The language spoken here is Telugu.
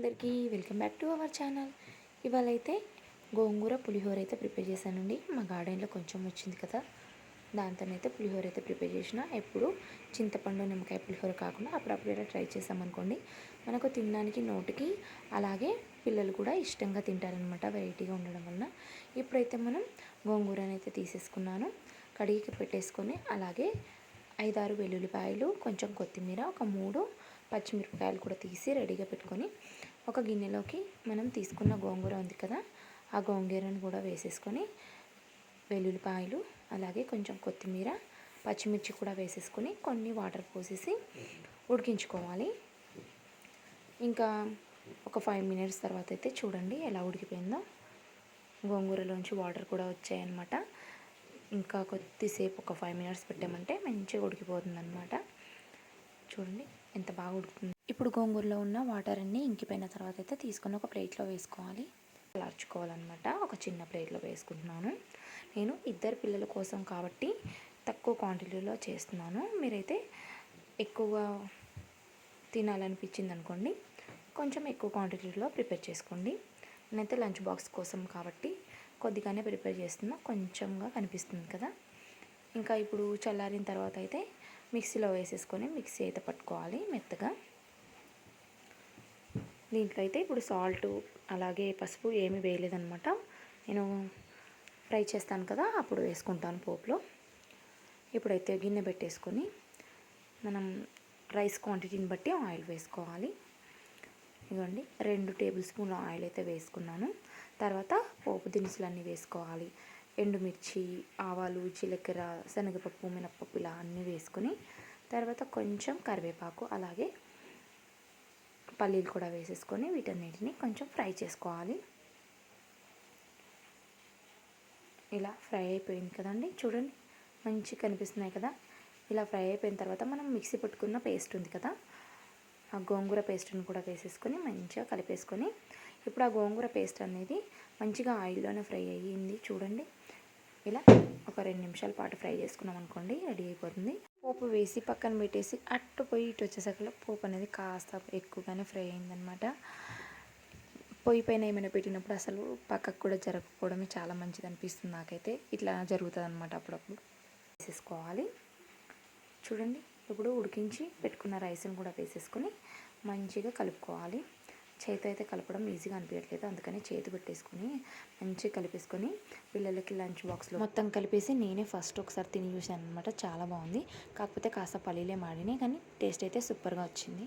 అందరికీ welcome back to our channel. ఇవాళ అయితే గోంగూర పులిహోర అయితే ప్రిపేర్ చేశానండి. మా గార్డెన్లో కొంచెం వచ్చింది కదా. దాంతోనైతే పులిహోర అయితే ప్రిపేర్ చేసిన. ఎప్పుడు చింతపండు నిమ్మకాయ పులిహోర కాకుండా అప్పుడప్పుడు ఇలా ట్రై చేసామనుకోండి మనకు తినడానికి నోటికి అలాగే పిల్లలు కూడా ఇష్టంగా తింటారనమాట వెరైటీగా ఉండడం వలన. ఇప్పుడైతే మనం గోంగూరని అయితే తీసేసుకున్నాను. కడిగికి పెట్టేసుకొని అలాగే ఐదారు వెల్లుల్లిపాయలు కొంచెం కొత్తిమీర ఒక మూడు పచ్చిమిరపకాయలు కూడా తీసి రెడీగా పెట్టుకొని ఒక గిన్నెలోకి మనం తీసుకున్న గోంగూర ఉంది కదా ఆ గోంగూరను కూడా వేసేసుకొని వెల్లుల్లిపాయలు అలాగే కొంచెం కొత్తిమీర పచ్చిమిర్చి కూడా వేసేసుకొని కొన్ని వాటర్ పోసేసి ఉడికించుకోవాలి. ఇంకా ఒక ఫైవ్ మినిట్స్ తర్వాత అయితే చూడండి ఎలా ఉడికిపోయిందో. గోంగూరలోంచి వాటర్ కూడా వచ్చాయన్నమాట. ఇంకా కొద్దిసేపు ఒక ఫైవ్ మినిట్స్ పెట్టామంటే మంచిగా ఉడికిపోతుంది అనమాట చూడండి ఎంత బాగా ఉడుకుతుంది. ఇప్పుడు గోంగూరలో ఉన్న వాటర్ అన్నీ ఇంకిపోయిన తర్వాత అయితే తీసుకొని ఒక ప్లేట్లో వేసుకోవాలి. లార్చుకోవాలన్నమాట ఒక చిన్న ప్లేట్లో వేసుకుంటున్నాను. నేను ఇద్దరు పిల్లల కోసం కాబట్టి తక్కువ క్వాంటిటీలో చేస్తున్నాను. మీరైతే ఎక్కువ తినాలనిపించింది అనుకోండి కొంచెం ఎక్కువ క్వాంటిటీలో ప్రిపేర్ చేసుకోండి. నేనైతే లంచ్ బాక్స్ కోసం కాబట్టి కొద్దిగానే ప్రిపేర్ చేస్తున్నా. కొంచెంగా కనిపిస్తుంది కదా. ఇంకా ఇప్పుడు చల్లారిన తర్వాత అయితే మిక్సీలో వేసేసుకొని మిక్సీ అయితే పట్టుకోవాలి మెత్తగా. దీంట్లో అయితే ఇప్పుడు సాల్ట్ అలాగే పసుపు ఏమీ వేయలేదనమాట నేను ఫ్రై చేస్తాను కదా అప్పుడు వేసుకుంటాను పోపులో. ఇప్పుడైతే గిన్నె పెట్టేసుకొని మనం రైస్ క్వాంటిటీని బట్టి ఆయిల్ వేసుకోవాలి. ఇదిగోండి రెండు టేబుల్ స్పూన్ల ఆయిల్ అయితే వేసుకున్నాను. తర్వాత పోపు దినుసులన్నీ వేసుకోవాలి. ఎండుమిర్చి ఆవాలు జీలకర్ర శనగపప్పు మినప్పప్పు ఇలా అన్నీ వేసుకొని తర్వాత కొంచెం కరివేపాకు అలాగే పల్లీలు కూడా వేసేసుకొని వీటన్నిటిని కొంచెం ఫ్రై చేసుకోవాలి. ఇలా ఫ్రై అయిపోయింది కదండి. చూడండి మంచి కనిపిస్తున్నాయి కదా. ఇలా ఫ్రై అయిపోయిన తర్వాత మనం మిక్సీ పెట్టుకున్న పేస్ట్ ఉంది కదా. ఆ గోంగూర పేస్ట్ని కూడా వేసేసుకొని మంచిగా కలిపేసుకొని ఇప్పుడు ఆ గోంగూర పేస్ట్ అనేది మంచిగా ఆయిల్లోనే ఫ్రై అయ్యింది. చూడండి ఇలా ఒక రెండు నిమిషాల పాటు ఫ్రై చేసుకున్నాం అనుకోండి రెడీ అయిపోతుంది. పోపు వేసి పక్కన పెట్టేసి అట్టు పోయి ఇటు వచ్చేసరికి పోపు అనేది కాస్త ఎక్కువగానే ఫ్రై అయిందనమాట. పొయ్యి పైన ఏమైనా పెట్టినప్పుడు అసలు పక్కకు కూడా జరగకపోవడమే చాలా మంచిది అనిపిస్తుంది నాకైతే. ఇట్లా జరుగుతుంది అనమాట అప్పుడప్పుడు. వేసేసుకోవాలి. చూడండి ఇప్పుడు ఉడికించి పెట్టుకున్న రైస్ని కూడా వేసేసుకొని మంచిగా కలుపుకోవాలి. చేతి అయితే కలపడం ఈజీగా అనిపించట్లేదు అందుకని చేతి పెట్టేసుకొని మంచిగా కలిపేసుకొని పిల్లలకి లంచ్ బాక్స్లో మొత్తం కలిపేసి నేనే ఫస్ట్ ఒకసారి తిని చూశాను అనమాట చాలా బాగుంది. కాకపోతే కాస్త పల్లీలే మాడినాయి కానీ టేస్ట్ అయితే సూపర్గా వచ్చింది.